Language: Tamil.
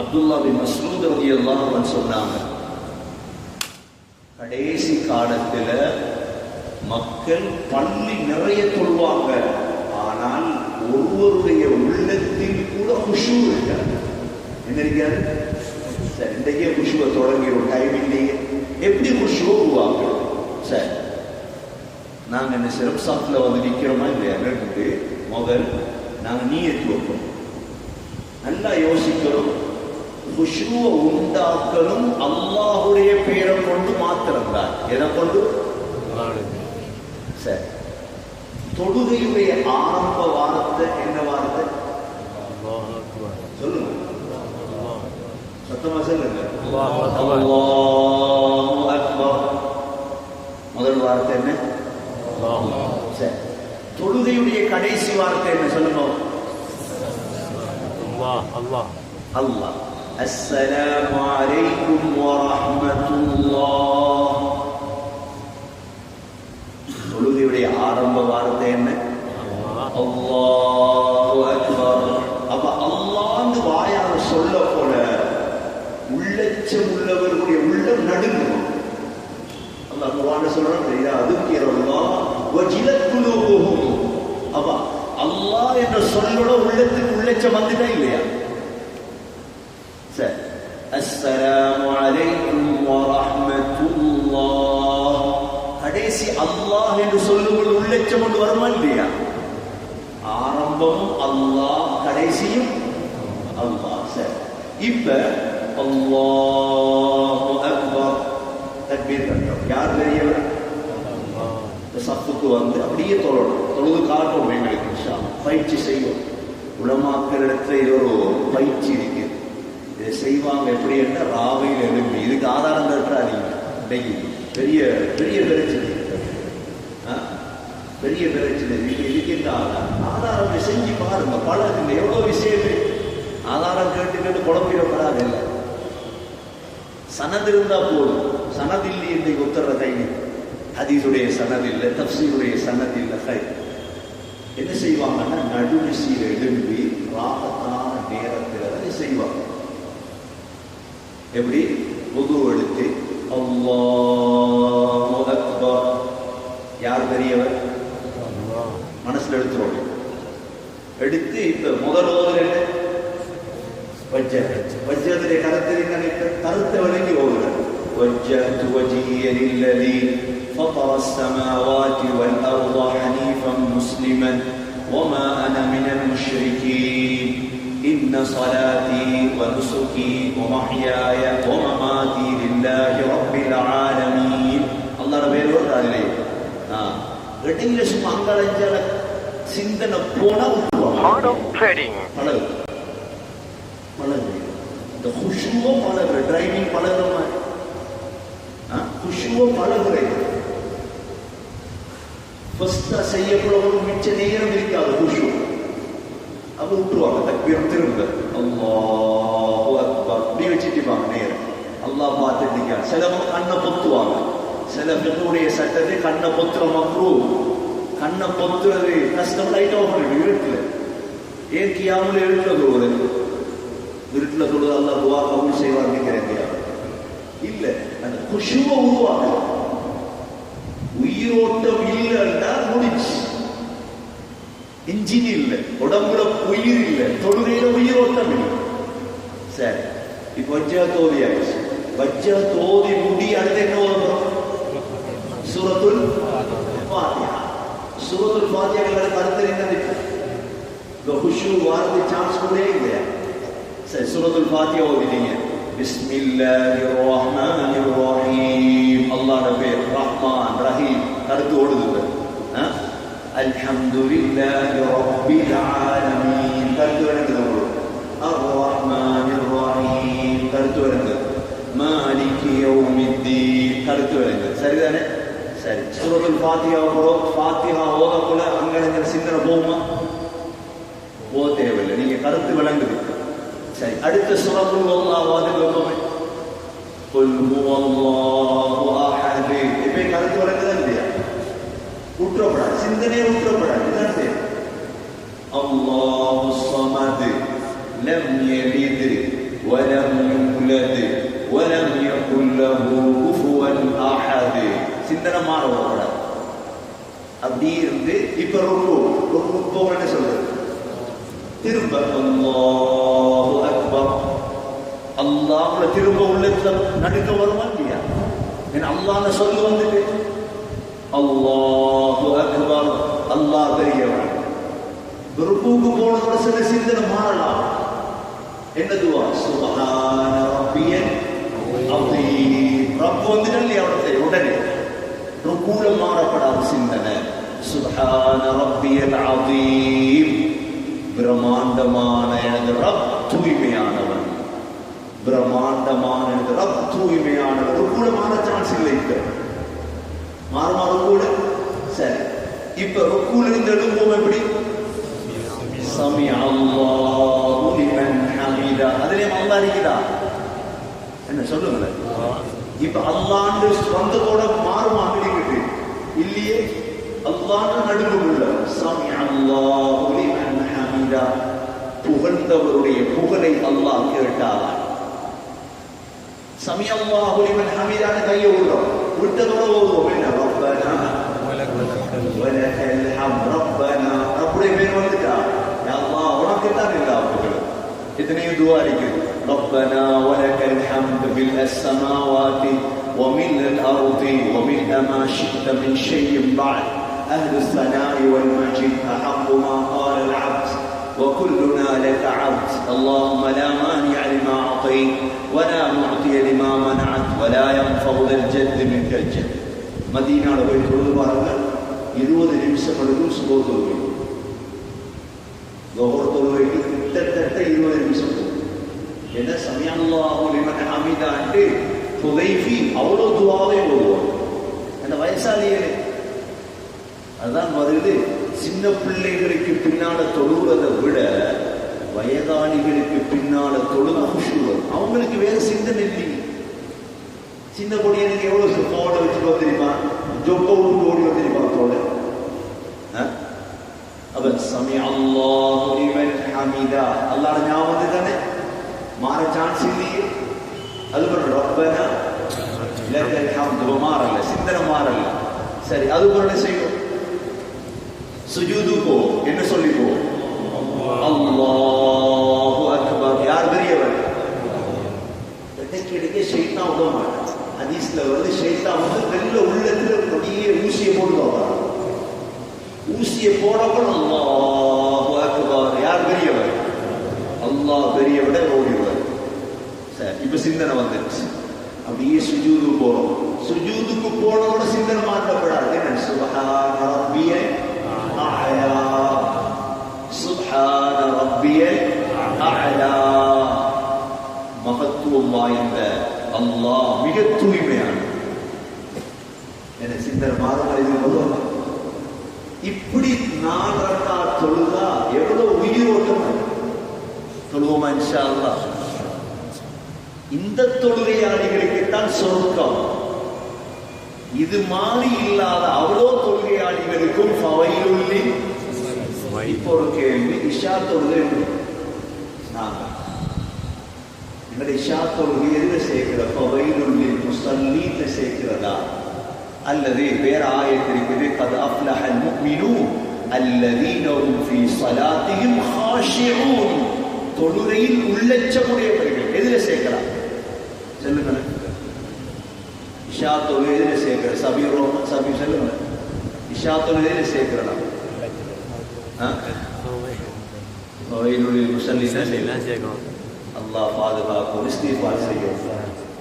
அப்துல்லா பின் மஸ்ரூத் ரலியல்லாஹு அன்ஹு சொன்னாங்க கடைசி காலத்தில் மக்கள் பள்ளி நிறைய தொழுவாங்க. ஆனால் ஒருவருடைய உள்ளத்தில் கூட குஷு இருக்காது என்ன இருக்காது சார் இன்றைக்கே குஷுவை தொடங்கிடும் டைம் இல்லையே. எப்படி குஷுவை உருவாக்கணும் சார் நாங்கள் இந்த சிறப்பு சாப்பில் வந்து நிற்கிறோமா இல்லையா? கேட்டுட்டு முதல் நாங்கள் நீயத்து வைப்போம். நல்லா யோசிக்கிறோம். குஷுவை உண்டாக்கலும் அல்லாஹுடைய பேரை கொண்டு மாத்திரம்தான். எதை கொண்டு? சரி. தொழுகையுடைய ஆரம்ப வார்த்தை என்ன வார்த்தை? சொல்லுங்க. சத்தமா சொல்லுங்க. அல்லாஹு முதல் வார்த்தை என்ன? சரி. தொழுகையுடைய கடைசி வார்த்தை என்ன சொல்லுங்க. அல்லாஹ். அஸ்ஸலாமு அலைக்கும் வரஹ்மத்துல்லாஹ் தொழுகையுடைய ஆரம்ப வார்த்தை என்ன? அல்லாஹு அக்பர் அப்ப அல்லாஹ்னு வாயால சொல்ல போல உள்ளச்சம் உள்ளவர்களுடைய உள்ளம் நடுங்கும். அல்லாஹ் குர்ஆன்ல சொல்றான் தெரியா அதுக்கிறல்லாஹ் வஜிலத் குலூபுஹும். அப்ப அல்லாஹ் என்ற சொல்லோட உள்ளத்துக்கு உள்ளச்சம் வந்துட்டா இல்லையா? அஸ்ஸலாமு அலைக்கும் வரஹ்மத்துல்லாஹ் கடைசி அல்லாஹ் என்று சொல்லும்போது உள்ளச்சம் கொண்டு வருமா இல்லையா ஆரம்பமும் அல்லாஹ் கடைசியும் அல்லாஹ் சரி இப்ப அல்லாஹு அக்பர் தக்பீர் கட்டோம் யார் பெரியவர் இந்த சப்புக்கு வந்து அப்படியே தொழணும் தொழுது காட்டும் எங்களுக்கு பயிற்சி செய்வோம் உலமாக்களிடத்துல இடத்துல ஒரு பயிற்சி இருக்கு இதை செய்வாங்க எப்படி என்ன ராவையில் எழுப்பி இதுக்கு ஆதாரம் தட்டுறாதீங்க இன்னைக்கு பெரிய பெரிய பிரச்சனை பெரிய பிரச்சனை இது இதுக்கு இந்த ஆதாரம்? ஆதாரம் செஞ்சு பாருங்க. பழகுங்க. எவ்வளவு விஷயமே. ஆதாரம் கேட்டு கேட்டு குழம்பிடப்படாது இல்லை. சனது இருந்தா போதும். சனது இல்லை இன்னைக்கு உத்தர கையில் ஹதீஸுடைய சனது இல்லை தப்சியுடைய சனது இல்லை கை. என்ன செய்வாங்கன்னா நடுவிசியில் எழும்பி ராகத்தான நேரத்தில் அதை செய்வாங்க. எப்படி புது எடுத்து அல்லாஹு அக்பர் யார் பெரியவர் மனசுல எடுத்துருவோம் எடுத்து இப்ப முதல் ஓதுல என்ன வஜ்ஜத் வஜ்ஜத்துடைய கருத்தில் என்ன நினைக்க கருத்தை விளங்கி ஓதுறார் وجهت وجهي للذي فطر السماوات والأرض حنيفا مسلما وما أنا من المشركين إن صلاتي ونسكي ومحياي ومماتي لله رب العالمين الله رب العالمين آه. இடையில சும்மா அங்காளஞ்சால சிந்தனை போனா விட்டுருவாங்க Heart of Trading. பழகு பழகு இந்த குஷுவோ பழகுற டிரைவிங் பழகுற மாதிரி குஷுவோ பழகுறேன் ஃபர்ஸ்டா செய்யப்படுவது மிச்ச நேரம் இருக்காது குஷு அப்ப விட்டுருவாங்க தக்பீரம் திரும்ப அல்லாஹு அக்பர் இப்படி வச்சுட்டுவாங்க நேரம் அல்லாஹ் பார்த்துட்டு நிற்காங்க சிலவங்க கண்ணை பொத்துவாங்க சில பெண்ணுடைய சட்டத்தை கண்ணை பொத்துற மக்ரூ கண்ணை பொத்துறது கஷ்டம் லைட்டாக பண்ணிட்டு இருட்டுல ஏன் கியாமல் இருட்டுல தொழுவது இருட்டுல தொழுது அல்லாஹ் துவா கபூல் செய்வார் நினைக்கிறேன் இல்ல அந்த குஷுவை உருவாக்க உயிரோட்ட இன்ஜின் இல்லை உடம்புல உயிர் இல்லை தொழுகையில உயிர் ஓட்டம் இல்லை சரி இப்ப வஜ்ஜா தோதி ஆயிடுச்சு. வஜ்ஜா தோதி முடி அடுத்து என்ன வரும்? சூரத்துல் பாத்தியா சூரத்துல் ஃபாத்திஹா கருத்து என்ன இருக்கு இந்த குஷு வாரது சான்ஸ் கூட இல்லையா? சரி சூரத்துல் பாத்தியா ஓதிட்டீங்க. பிஸ்மில்லாஹிர் ரஹ்மானிர் ரஹீம். அல்லாஹ்ட பேர் ரஹ்மான் ரஹீம். கருத்து ஓடுது. ஆ? அல்ஹம்துலில்லாஹி ரப்பில் ஆலமீன் கருத்து வருது உங்களுக்கு அர் ரஹ்மானிர் ரஹீம் கருத்து வருது மாலிகி யௌமித்தீன் கருத்து வருது சரிதானே சரி சூரத்துல் ஃபாத்திஹா கூட ஃபாத்திஹா ஓதக்குள்ள அங்கங்க சிந்தனை போகுமா போக தேவையில்லை நீங்க கருத்து விளங்குது சரி அடுத்த சுரக்குள் அல்லாஹ் வாதில் قل هو الله احد இப்ப கருத்து விளங்குதா இல்லையா ஊற்றப்படாது சிந்தனையை ஊற்றப்படாது இதுதான் பேர் அல்லாஹு ஸமது லம் யலித் வலம் யுலத் வலம் யகுல் லஹு குஃபுவன் அஹத். சிந்தனை மாறப்படாது அப்படி இருந்து இப்ப ருக்கு ருக்கு போக சொல்றது? திரும்ப அல்லாஹு அக்பர். அல்லாஹ்ல திரும்ப உள்ளத்துல நடுக்க வருமா இல்லையா? ஏன்னா அல்லாஹ்ல சொல்லு வந்துட்டு அல்லாஹு அக்பர் அல்லாஹ் பெரியவன் ருக்குக்கு போனதோட சில சிந்தனை மாறலாம். என்ன துவா? சுபஹான ரப்பியன் அதீம் ரப்பு வந்துட்டு இல்லையா அவடத்தை உடனே. ருக்கூல மாறப்படாத சிந்தனை. சுபஹான ரப்பியல் அதீம் பிரம்மாண்டமான எனது ரப் தூய்மையானவன். பிரம்மாண்டமான எனது ரப் தூய்மையானவன். ருக்கூல மாற சான்ஸ் இல்லை இப்போ. மாறுமா ருக்கூல சரி. இப்ப ருக்கூல இருந்து எழும்போம் எப்படி? சமி அல்லாஹு லிமன் ஹமீதா. அதிலே அல்லாஹ் இருக்கிறா என்ன சொல்லுங்களேன் இப்ப அல்லாண்டு வந்ததோட மாறுமா கிடைக்குது இல்லையே? அல்லாண்டு நடுவில் உள்ள சமி அல்லாஹு லிமன் ஹமீதா. புகழ்ந்தவருடைய புகழை அல்லாஹ் கேட்டார் சமி அல்லாஹு லிமன் ஹமீதான கையை உள்ளோம் ربنا ولك الحمد. ربنا ربنا يا الله إذن يدوارك ربنا ولك الحمد ملء السماوات وملء الأرض ومن ما شئت من شيء بعد. أهل الثناء والمجد أحق ما وكلنا لك عبد اللهم لا مانع لما أعطيت ولا معطي لما منعت ولا ينفع ذا الجد منك الجد مدينة போய் தொழுது பாருங்கள் இருபது நிமிஷம் எடுக்கும் சுபோ தொழுவை கௌரவ தொழுவைக்கு கிட்டத்தட்ட இருபது நிமிஷம் போகும் என்ன சமயல்லாஹு லிமன் ஹமீதான்ட்டு ஹுதைஃபி அவ்வளோ துவாவே ஓடுவார் அந்த வயசாலியே அதுதான் வருது சின்ன பிள்ளைகளுக்கு பின்னால தொழுகிறதை விட வயதாளிகளுக்கு பின்னால தொழுத குஷு அவங்களுக்கு வேற சிந்தனை இல்லை. சின்ன பொடியனுக்கு எவ்வளவு போட வச்சுக்கோ தெரியுமா? ஜொப்ப விட்டு ஓடி வந்திருப்பான் போட அவன் சமி அல்லாஹு லிமன் ஹமீதா. அல்லாஹ் ஞாபகம் தானே? மாற சான்ஸ் இல்லையே. அது ஒரு ரப்பனா மாறல. சிந்தனை மாறல. சரி அது ஒரு செய்யும்? சுஜூது போ என்ன சொல்லிப்போ அல்லாஹு அக்பர். யார் பெரியவர்? கிடைக்க ஷெய்தா விட மாட்டான். ஹதீஸ்ல வந்து ஷெய்தா வந்து வெள்ள உள்ளத்துல அப்படியே ஊசியை போடுவாங்க ஊசியை போடப்போ அல்லாஹு அக்பர். யார் பெரியவர்? அல்லாஹ் பெரியவிட ஓடிவர் சரி இப்ப சிந்தனை வந்துருச்சு. அப்படியே சுஜூது போறோம். சுஜூதுக்கு போனதோட சிந்தனை மாற்றப்படாது என்ன கொள்வோமா இன்ஷா அல்லா இந்த தொழுகையாளிகளுக்குத்தான் சொர்க்கம் இது மாறி இல்லாத அவ்வளோ தொழுகையாளிகளுக்கும் ஃபவைலுள்ளி இப்போ ஒரு கேள்வி இஷா தொழுகை நாங்கள் எங்களுடைய இஷா தொழுகை எதில் சேர்க்கிறோம் ஃபவைலுள்ளி முஸ்லீத்தை சேர்க்கிறதா அல்லது வேற ஆயத்திருக்குது கது அஃப்லஹல் முக்மினூ அல்லதீனவும் ஃபீ சலாத்தியும் ஹாஷியூன் தொழுகையில் உள்ளச்சமுடையவர்கள் எதுல சேர்க்கலாம் சொல்லுங்க இஷா தொழுகை எதுல சேர்க்கிற சபி ரோமன் சபி சொல்லுங்க இஷா தொழுகை எதுல சேர்க்கிறலாம் முசல்லி அல்லாஹ் பாதுகாக்கும் இஸ்தீஃபார் செய்யும்.